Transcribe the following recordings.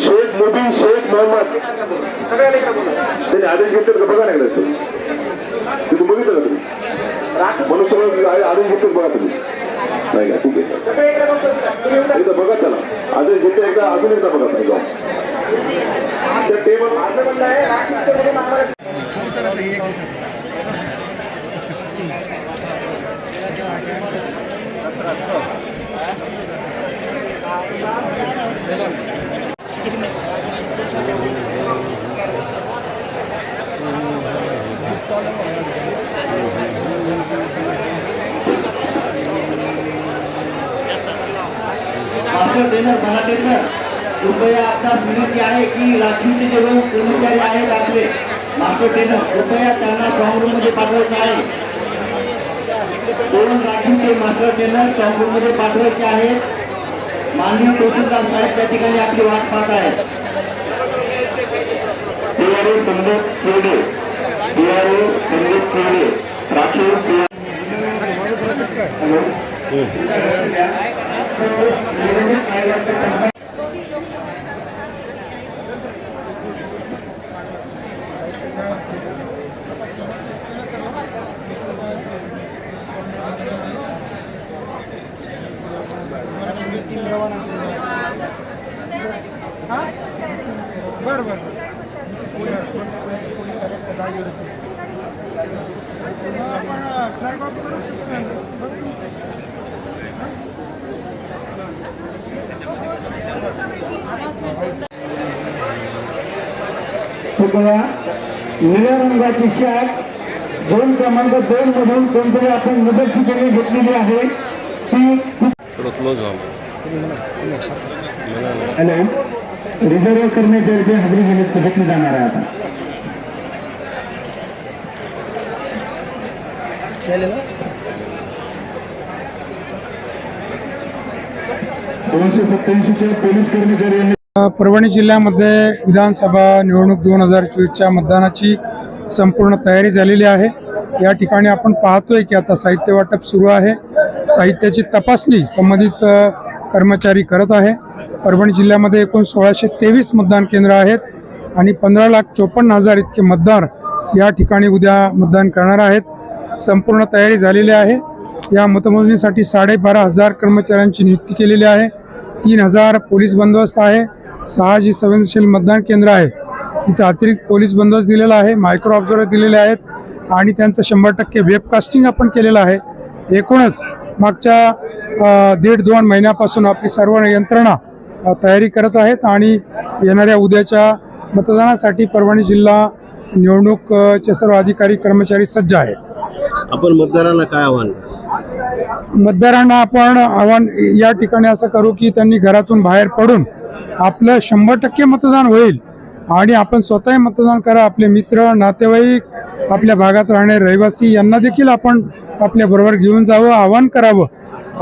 शेख मुबीन शेख मोहम्मद त्यांनी आदेश घेतले का बघा नाही ते ते तुम्ही बघितलं का तुम्ही मनुष्यबळ आदेश घेतले बघा तुम्ही नाही का ठीक आहे एकदा बघा त्याला आदेश घेतले एकदा अजून एकदा बघा तुम्ही जाऊन त्या टेबल ट्रेनर मराठे सर कृपया आपणास विनंती आहे की राखीवचे जे लोक कर्मचारी आहेत आपले मास्टर ट्रेनर कृपया त्यांना स्ट्रॉंग रूममध्ये पाठवायचे आहे. दोन राखीवचे मास्टर ट्रेनर स्ट्रॉंग रूममध्ये पाठवायचे आहेत. माननीय तहसीलदार साहेब त्या ठिकाणी आपली वाट पाहत आहेत. PRO संदीप खेडे PRO संदीप खेडे राखीव बरं बरं. आपण फ्लॅग ऑफ करू शकतो कृपया निळ्या रंगाची शॅट दोन क्रमांक दोन मधून कोणतरी आपण मदत ठिकाणी घेतलेली आहे. ती क्लोज हॅलो रिझर्व कर्मचारीची हजेरी घेण्यात घेतली जाणार आहे आता. दोनशे सत्याऐंशीच्या पोलीस कर्मचारी यांनी परभणी जिल्ह्यामध्ये विधानसभा निवडणूक दोन हजार चोवीसच्या मतदानाची संपूर्ण तयारी झालेली आहे. या ठिकाणी आपण पाहतोय की आता साहित्य वाटप सुरू आहे. साहित्याची तपासणी संबंधित कर्मचारी करत आहे. परभणी जिल्ह्यामध्ये एकूण सोळाशे तेवीस मतदान केंद्र आहेत आणि पंधरा लाख चोपन्न हजार इतके मतदार या ठिकाणी उद्या मतदान करणार आहेत. संपूर्ण तयारी झालेली आहे. या मतमोजणीसाठी साडेबारा हजार कर्मचाऱ्यांची नियुक्ती केलेली आहे. तीन हजार पोलीस बंदोबस्त आहे. सहा जी संवेदनशील मतदान केंद्र आहे. तिथं अतिरिक्त पोलीस बंदोबस्त दिलेला आहे मायक्रो ऑब्झर्वर दिलेले आहेत आणि त्यांचं शंभर टक्के वेबकास्टिंग आपण केलेलं आहे. एकूणच मागच्या दीड दोन महिन्यापासून आपली सर्व यंत्रणा तयारी करत आहेत आणि येणाऱ्या उद्याच्या मतदानासाठी परभणी जिल्हा निवडणूक अ, चे सर्व अधिकारी कर्मचारी सज्ज आहेत. आपण मतदारांना काय आव्हान? मतदारांना आपण आव्हान या ठिकाणी असं करू की त्यांनी घरातून बाहेर पडून आपलं शंभर टक्के मतदान होईल आणि आपण स्वतःही मतदान करा आपले मित्र नातेवाईक आपल्या भागात राहणारे रहिवासी यांना देखील आपण आपल्याबरोबर घेऊन जावं आवाहन करावं.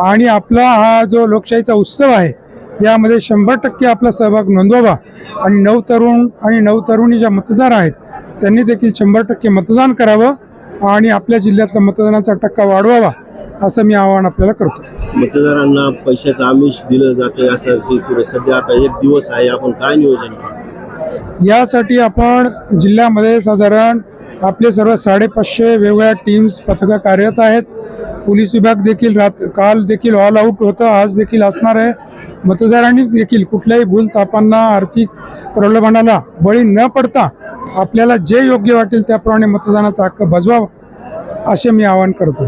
आणि आपला हा जो लोकशाहीचा उत्सव आहे यामध्ये शंभर टक्के आपला सहभाग नोंदवावा. आणि नऊ तरुण आणि नऊ तरुणी ज्या मतदार आहेत त्यांनी देखील शंभर टक्के मतदान करावं आणि आपल्या जिल्ह्यातला मतदानाचा टक्का वाढवावा असं मी आवाहन आपल्याला करतो. मतदारांना पैशाचं आमिष दिलं जाते असं सध्या आता एक दिवस आहे आपण काय नियोजन यासाठी आपण जिल्ह्यामध्ये साधारण आपले सर्व साडेपाचशे वेगवेगळ्या टीम्स पथकं कार्यरत आहेत. पोलीस विभाग देखील रात काल देखील ऑल आऊट होतं आज देखील असणार आहे. मतदारांनी देखील कुठल्याही भूलथापांना आर्थिक प्रलोभनाला बळी न पडता आपल्याला जे योग्य वाटेल त्याप्रमाणे मतदानाचा हक्क बजवावा असे मी आवाहन करतो